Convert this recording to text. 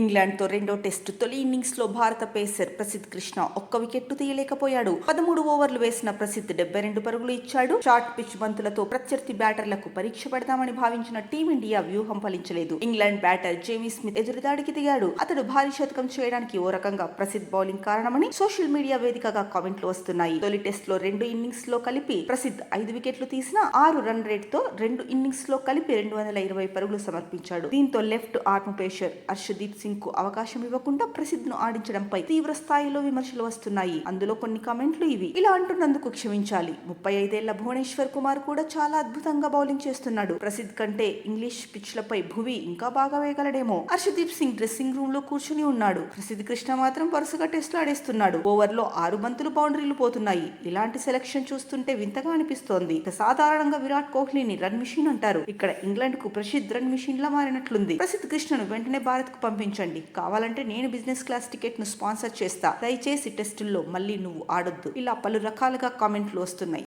ఇంగ్లాండ్తో రెండో టెస్టు తొలి ఇన్నింగ్స్లో భారత పేసర్ ప్రసిద్ధ్ కృష్ణ ఒక్క వికెట్టు తీయలేకపోయాడు. పదమూడు ఓవర్లు వేసిన ప్రసిద్ధ్ డెబ్బై రెండు పరుగులు ఇచ్చాడు. షార్ట్ పిచ్ బంతులతో ప్రత్యర్థి బ్యాటర్లకు పరీక్ష పెడదామని భావించిన టీమిండియా వ్యూహం ఫలించలేదు. ఇంగ్లాండ్ బ్యాటర్ జేమీ స్మిత్ ఎదురుదాడికి దిగాడు. అతడు భారీ శతకం చేయడానికి ఓ రకంగా ప్రసిద్ధ్ బౌలింగ్ కారణమని సోషల్ మీడియా వేదికగా కామెంట్లు వస్తున్నాయి. తొలి టెస్ట్లో రెండు ఇన్నింగ్స్లో కలిపి ప్రసిద్ధ్ ఐదు వికెట్లు తీసిన ఆరు రన్ రేట్తో రెండు ఇన్నింగ్స్లో కలిపి రెండు వందల ఇరవై పరుగులు సమర్పించాడు. దీంతో లెఫ్ట్ ఆర్మ్ పేసర్ హర్షదీప్ సింగ్కు అవకాశం ఇవ్వకుండా ప్రసిద్ధ్ను ఆడించడంపై తీవ్ర స్థాయిలో విమర్శలు వస్తున్నాయి. అందులో కొన్ని కామెంట్లు ఇవి. ఇలా అంటున్నందుకు క్షమించాలి. ముప్పై ఐదేళ్ళ భువనేశ్వర్ కుమార్ కూడా చాలా అద్భుతంగా బౌలింగ్ చేస్తున్నాడు. ప్రసిద్ధ్ కంటే ఇంగ్లీష్ పిచ్లపై భువి ఇంకా బాగా వేయగలడేమో. హర్షదీప్ సింగ్ డ్రెస్సింగ్ రూమ్లో కూర్చుని ఉన్నాడు. ప్రసిద్ధ్ కృష్ణ మాత్రం వరుసగా టెస్టులు ఆడేస్తున్నాడు. ఓవర్లో ఆరు బంతులు బౌండరీలు పోతున్నాయి. ఇలాంటి సెలక్షన్ చూస్తుంటే వింతగా అనిపిస్తోంది. ఇక సాధారణంగా విరాట్ కోహ్లీని రన్ మిషన్ అంటారు. ఇక్కడ ఇంగ్లాండ్కు ప్రసిద్ధ్ రన్ మిషన్ లా మారినట్లుంది. ప్రసిద్ధ్ కృష్ణను వెంటనే భారత్కు పంపించండి కావాలంటే నేను బిజినెస్ క్లాస్ టికెట్ను స్పాన్సర్ చేస్తా. దయచేసి టెస్టుల్లో మళ్ళీ నువ్వు ఆడొద్దు. ఇలా పలు రకాలుగా కామెంట్లు వస్తున్నాయి.